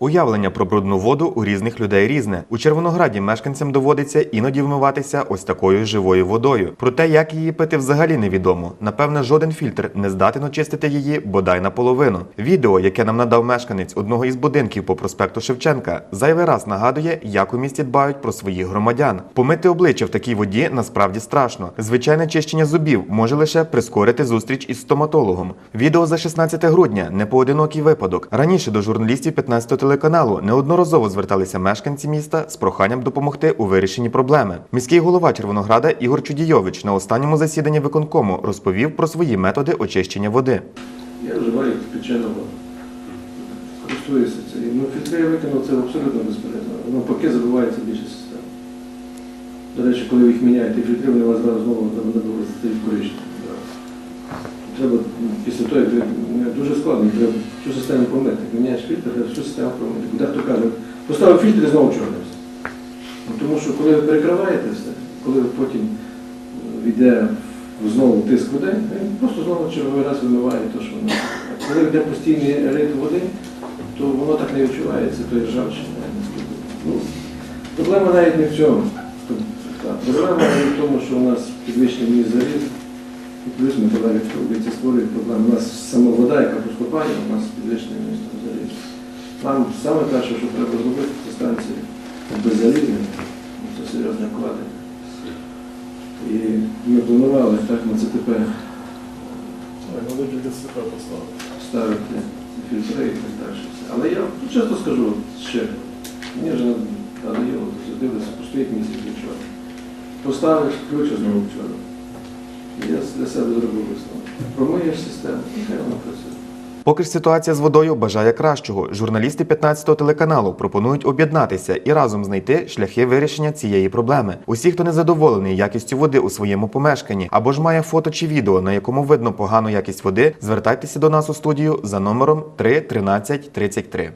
Уявлення про брудну воду у різних людей різне. У Червонограді мешканцям доводиться іноді вмиватися ось такою живою водою. Проте, як її пити взагалі невідомо. Напевне, жоден фільтр не здатен очистити її бодай наполовину. Відео, яке нам надав мешканець одного із будинків по проспекту Шевченка, зайвий раз нагадує, як у місті дбають про своїх громадян. Помити обличчя в такій воді насправді страшно. Звичайне чищення зубів може лише прискорити зустріч із стоматологом. Відео за 16 грудня непоодинокий випадок. Раніше до журналістів 15 телеканалу неодноразово зверталися мешканці міста з проханням допомогти у вирішенні проблеми. Міський голова Червонограда Ігор Чудійович на останньому засіданні виконкому розповів про свої методи очищення води. Я вживаю кипячену воду. Користуюся цим. Ну, фільтри я викинув, це абсолютно безполезно. Воно поки забувається більше систем. До речі, коли ви їх міняєте, фільтри, вони вас зараз знову стають коричневі. Треба ну, після того, як ну, дуже складно, треба всю систему помити. Міняєш фільтр, треба систему помити. Дехто каже, поставив фільтр і знову чорний. Ну, тому що коли ви перекриваєте все, коли потім е, йде знову тиск води, він просто знову черговий раз вимиває те, що воно. Коли йде постійний рейд води, то воно так не відчувається, то є ржавчина. Ну, проблема навіть не в цьому. Проблема навіть в тому, що у нас підвищений вміст заліз, плюс металеві трубиці створюють проблему. У нас сама вода, яка поступає, у нас підвищений вміст залізу. Нам саме перше, що треба зробити, це станції беззалізні. Ну, Це серйозне вкладення. І ми планували так на ЦТП для ставити фільтри і так далі. Але я ну, чесно скажу ще, мені вже надоїло, дивитися, постоїть місяць вчора. Поставиш ключ знову вчора. Я для себе зробив висновок. Промиєш систему, хай вона працює. Поки ж ситуація з водою бажає кращого. Журналісти 15-го телеканалу пропонують об'єднатися і разом знайти шляхи вирішення цієї проблеми. Усі, хто не задоволений якістю води у своєму помешканні або ж має фото чи відео, на якому видно погану якість води, звертайтеся до нас у студію за номером 3 13 33.